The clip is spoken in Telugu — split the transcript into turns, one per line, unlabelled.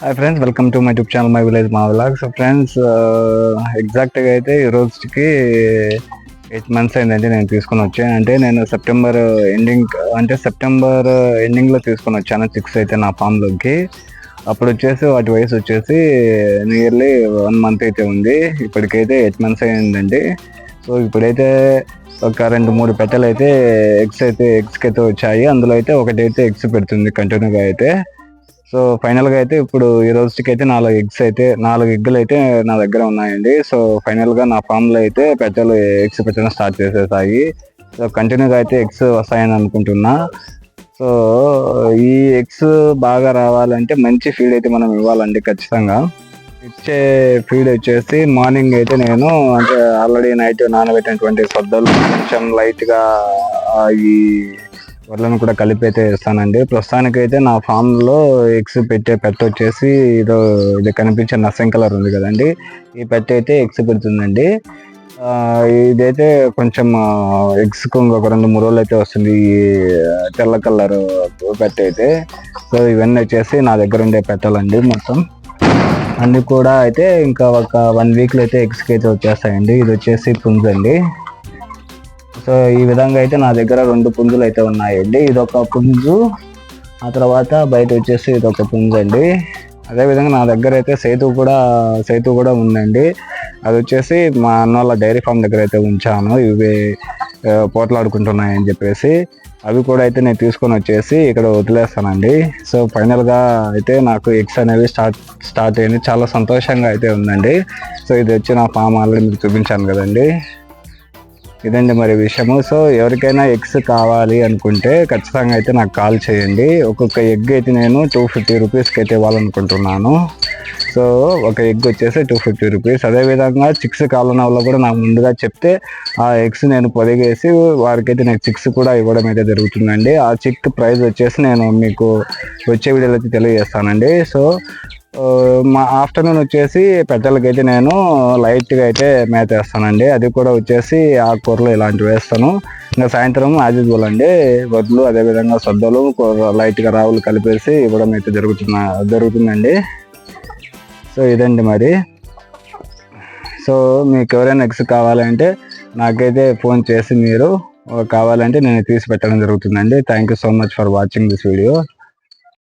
Hi friends welcome to my tube channel my village మా విలాగ్ సో ఫ్రెండ్స్ ఎగ్జాక్ట్గా అయితే ఈ రోజుకి ఎయిట్ మంత్స్ అయిందంటే నేను తీసుకొని వచ్చాను. అంటే నేను సెప్టెంబర్ ఎండింగ్ అంటే సెప్టెంబర్ ఎండింగ్లో తీసుకొని వచ్చాను సిక్స్ అయితే నా ఫామ్లోకి అప్పుడు వచ్చేసి వాటి వయసు వచ్చేసి నియర్లీ వన్ మంత్ అయితే ఉంది. ఇప్పటికైతే ఎయిట్ మంత్స్ అయిందండి. సో ఇప్పుడైతే ఒక రెండు మూడు పెట్టెలు అయితే ఎగ్స్ అయితే ఎగ్స్కి అయితే వచ్చాయి. అందులో అయితే ఒకటి అయితే ఎగ్స్ పెడుతుంది కంటిన్యూగా అయితే. సో ఫైనల్గా అయితే ఇప్పుడు ఈ రోజుకి అయితే నాలుగు ఎగ్స్ అయితే నాలుగు ఎగ్గులు అయితే నా దగ్గర ఉన్నాయండి. సో ఫైనల్గా నా ఫామ్లో అయితే పెద్దలు ఎగ్స్ పెట్టడం స్టార్ట్ చేసేసాయి. సో కంటిన్యూగా అయితే ఎగ్స్ వస్తాయని అనుకుంటున్నా. సో ఈ ఎగ్స్ బాగా రావాలంటే మంచి ఫీడ్ అయితే మనం ఇవ్వాలండి ఖచ్చితంగా. ఇచ్చే ఫీడ్ వచ్చేసి మార్నింగ్ అయితే నేను అంటే ఆల్రెడీ నైట్ నానబెట్టినటువంటి సద్దలు కొంచెం లైట్గా ఈ వడ్లను కూడా కలిపి అయితే ఇస్తానండి ప్రస్తుతానికి అయితే నా ఫామ్లో ఎగ్స్ పెట్టే పెట్ట వచ్చేసి ఇదో ఇది కనిపించే నర్సింగ్ కలర్ ఉంది కదండి. ఈ పెట్ట అయితే ఎగ్స్ పెడుతుందండి. ఇదైతే కొంచెం ఎగ్స్ ఇంకొక రెండు మూడు రోజులు అయితే వస్తుంది ఈ తెల్ల కలర్ పెట్ట అయితే. సో ఇవన్నీ వచ్చేసి నా దగ్గర ఉండే పెట్టాలండి మొత్తం. అన్ని కూడా అయితే ఇంకా ఒక వన్ వీక్లో అయితే ఎగ్స్కి అయితే వచ్చేస్తాయండి. ఇది వచ్చేసి పుంజండి. సో ఈ విధంగా అయితే నా దగ్గర రెండు పుంజులు అయితే ఉన్నాయండి. ఇది ఒక పుంజు ఆ తర్వాత బయట వచ్చేసి ఇది ఒక పుంజు అండి. అదేవిధంగా నా దగ్గర అయితే సేతు కూడా సేతు కూడా ఉందండి. అది వచ్చేసి మా అన్న వాళ్ళ డైరీ ఫామ్ దగ్గర అయితే ఉంచాను. ఇవి పోట్లాడుకుంటున్నాయని చెప్పేసి అవి కూడా అయితే నేను తీసుకొని వచ్చేసి ఇక్కడ వదిలేస్తానండి. సో ఫైనల్గా అయితే నాకు ఎగ్స్ అనేవి స్టార్ట్ స్టార్ట్ అయింది చాలా సంతోషంగా అయితే ఉందండి. సో ఇది వచ్చి నా ఫామ్ ఆల్రెడీ మీకు చూపించాను కదండి. ఇదండి మరి విషయము. సో ఎవరికైనా ఎగ్స్ కావాలి అనుకుంటే ఖచ్చితంగా అయితే నాకు కాల్ చేయండి. ఒక్కొక్క ఎగ్ అయితే నేను టూ ఫిఫ్టీ రూపీస్కి అయితే ఇవ్వాలనుకుంటున్నాను. సో ఒక ఎగ్ వచ్చేసి టూ ఫిఫ్టీ రూపీస్. అదేవిధంగా చిక్స్ కావాలన్న వాళ్ళు కూడా నాకు ముందుగా చెప్తే ఆ ఎగ్స్ నేను పొదిగేసి వారికైతే నేను చిక్స్ కూడా ఇవ్వడం అయితే జరుగుతుందండి. ఆ చిక్ ప్రైస్ వచ్చేసి నేను మీకు వచ్చే వీడియోలో అయితే తెలియజేస్తానండి. సో మా ఆఫ్టర్నూన్ వచ్చేసి పెట్టలకైతే నేను లైట్గా అయితే మేత వేస్తానండి అది కూడా వచ్చేసి ఆకుకూరలు ఇలాంటివి వేస్తాను. ఇంకా సాయంత్రం యాజిబుల్ అండి. వడ్లు అదేవిధంగా సొద్దలు లైట్గా రావులు కలిపేసి ఇవ్వడం అయితే జరుగుతున్న జరుగుతుందండి. సో ఇదండి మరి. సో మీకు ఎవరైనా ఎగ్స్ కావాలంటే నాకైతే ఫోన్ చేసి మీరు కావాలంటే నేను తీసి పెట్టడం జరుగుతుందండి. Thank you so much for watching this video